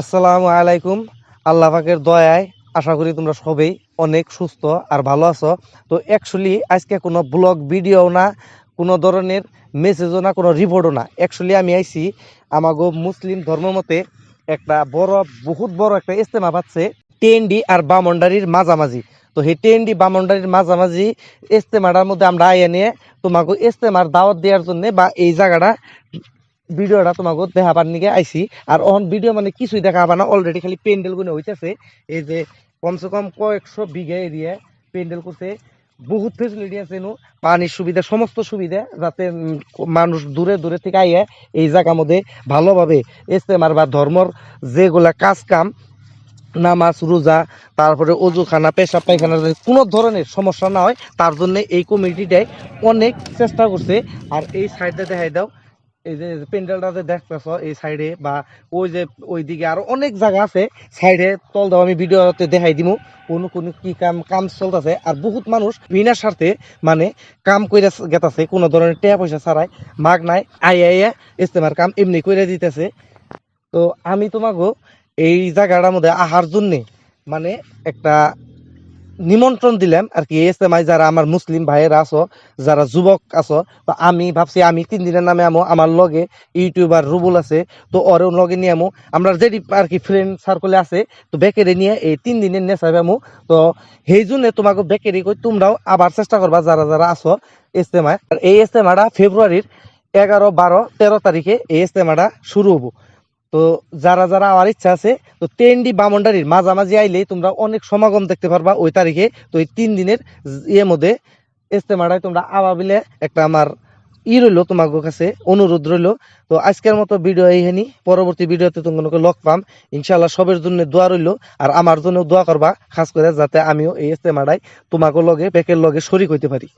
আসসালামু আলাইকুম। আল্লাহ পাকের দয়ায় আশা করি তোমরা সবাই অনেক সুস্থ আর ভালো আছো। তো অ্যাকচুয়ালি আজকে কোনো ব্লগ ভিডিও না, কোনো ধরনের মেসেজও না, কোনো রিপোর্টও না। অ্যাকচুয়ালি আমি আইছি আমাগো মুসলিম ধর্ম মতে একটা বড়, বহুত বড় একটা ইস্তেমা পাচ্ছে টেন্ডি আর বামন্ডারির মাঝামাঝি। তো সেই টেন্ডি বামন্ডারির মাঝামাঝি ইস্তেমাটার মধ্যে আমরা আইয়া নিয়ে তোমাকে ইস্তেমার দাওয়াত দেওয়ার জন্য বা এই জায়গাটা ভিডিওটা তোমাকে দেখাবার নিকে? আইছি। আর অন ভিডিও মানে কিছুই দেখা না অলরেডি খালি প্যান্ডেলগুলো হইতেছে এই যে কমসে কম কয়েকশো বিঘা এরিয়া প্যান্ডেল করছে বহুত ফেসিলিটি আছে নু পানির সুবিধা, সমস্ত সুবিধা, যাতে মানুষ দূরে দূরে থেকে আইয়া এই জায়গার মধ্যে ভালোভাবে ইস্তেমার বা ধর্মর যেগুলা কাজ কাম, নামাজ রোজা তারপরে অজুখানা, পেশাব পায়খানা কোনো ধরনের সমস্যা না হয়, তার জন্য এই কমিটিটাই অনেক চেষ্টা করছে। আর এই সাইডে দেখাই দাও। এই যে প্যান্ডেলটা যে দেখতেছ, এই সাইডে বা ওই যে ওই দিকে আরও অনেক জায়গা আছে সাইডে তল দাও, আমি ভিডিওতে দেখাই দিমু। কোন কোন কি কাম কাম চলতেছে। আর বহুত মানুষ বিনা স্বার্থে মানে কাম কইরা গেতাছে, কোনো ধরনের টাকা পয়সা ছাড়াই। মাগ নাই আই আইয়া ইস্তেমার কাম এমনি কইরা দিতেছে। তো আমি তোমাকে এই জায়গাটার মধ্যে আহার জন্যে মানে একটা নিমন্ত্রণ দিলাম আর কি এসএমআই যারা আমার মুসলিম ভাইয়েরা আছো, যারা যুবক আছো, তো আমি ভাবছি আমি তিন দিনের নামে আমো, আমার লগে ইউটিউবার রুবুল আছে, তো ওরেও লগে নিয়ে আমো। আমরা যেটি আর কি ফ্রেন্ড সার্কেলে আছে, তো বেকেরে নিয়ে এই তিন দিনের নেশাবে আমো তো সেই জন্য তোমাকে বেকেরি কই তোমরাও আবার চেষ্টা করবা, যারা যারা আছো ইস্তেমায় আর এই ইস্তেমাটা ফেব্রুয়ারির এগারো, বারো, তেরো তারিখে এই ইস্তেমাটা শুরু হব। তো যারা যারা আমার ইচ্ছা আছে, তো টেন্ডি বামন্ডারির মাঝামাঝি আইলেই তোমরা অনেক সমাগম দেখতে পারবা ওই তারিখে। তো এই তিন দিনের ইয়ের মধ্যে ইস্তেমাটায় তোমরা আবাবিলে একটা আমার ই রইল তোমার কাছে, অনুরোধ রইল। তো আজকের মতো ভিডিও এইখানি। পরবর্তী ভিডিওতে তোমাকে লক পাম। ইনশাল্লাহ সবের জন্য দোয়া রইল। আর আমার জন্য দোয়া করবা, খাস করে যাতে আমিও এই ইস্তেমাটায় তোমাকে লগে, পেকের লগে শরিক হইতে পারি।